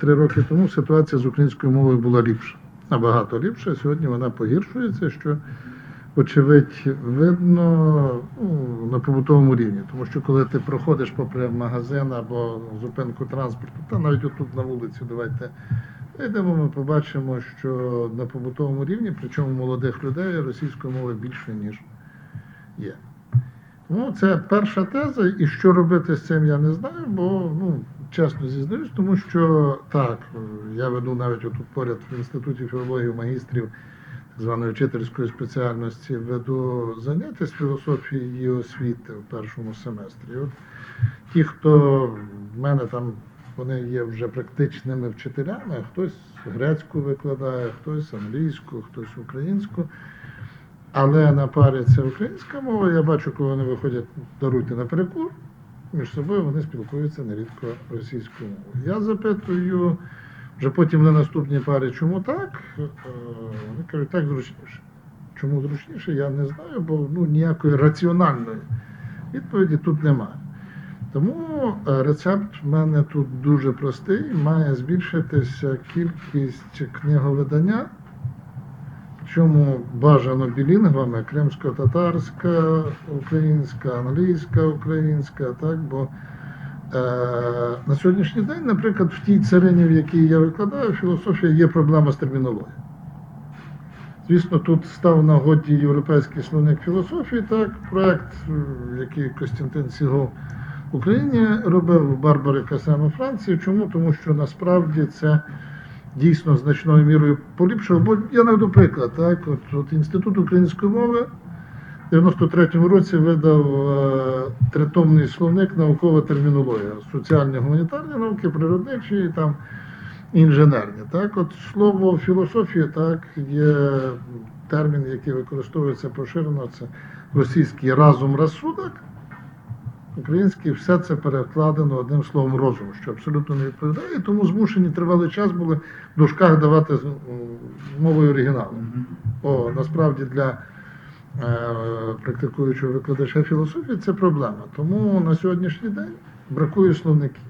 Три роки тому ситуація з українською мовою була ліпша, набагато ліпша. Сьогодні вона погіршується, що очевидь видно ну, на побутовому рівні. Тому що коли ти проходиш попри магазин або зупинку транспорту, та навіть отут на вулиці, давайте йдемо, ми побачимо, що на побутовому рівні, причому молодих людей, російської мови більше, ніж є. Ну, це перша теза, і що робити з цим, я не знаю, бо ну, чесно зізнаюсь, тому що так, я веду навіть отут поряд в інституті філології магістрів так званої вчительської спеціальності, веду заняття з філософії і освіти в першому семестрі. От ті, хто в мене там, вони є вже практичними вчителями, хтось грецьку викладає, хтось англійську, хтось українську. Але на парі це українська мова. Я бачу, коли вони виходять даруйте на перекур, між собою вони спілкуються нерідко російською мовою. Я запитую вже потім на наступній парі, чому так? Е, Вони кажуть, так зручніше. Чому зручніше, я не знаю, бо ну, ніякої раціональної відповіді тут немає. Тому е, рецепт в мене тут дуже простий. Має збільшитися кількість книговидання. Чому бажано білінгвами кримсько-татарська, українська, англійська, українська, так? Бо е, на сьогоднішній день, наприклад, в тій царині, в якій я викладаю, філософія є проблема з термінологією. Звісно, тут став на годі європейський словник філософії, так, проект, який Костянтин Сігов в Україні робив Барбари Касем у Франції. Чому? Тому що насправді це дійсно значною мірою поліпшило. Бо я наведу приклад, так, от, от Інститут української мови в 93-му році видав е, тритомний словник наукова термінологія, соціальні гуманітарні науки, природничі і там інженерні. Так, от слово філософія, так, є термін, який використовується поширено, це російський разум розсудок. Український все це перекладено одним словом розум, що абсолютно не відповідає, тому змушені тривалий час були в дужках давати з- мовою оригіналу. О, насправді для е, практикуючого викладача філософії це проблема. Тому на сьогоднішній день бракує словників.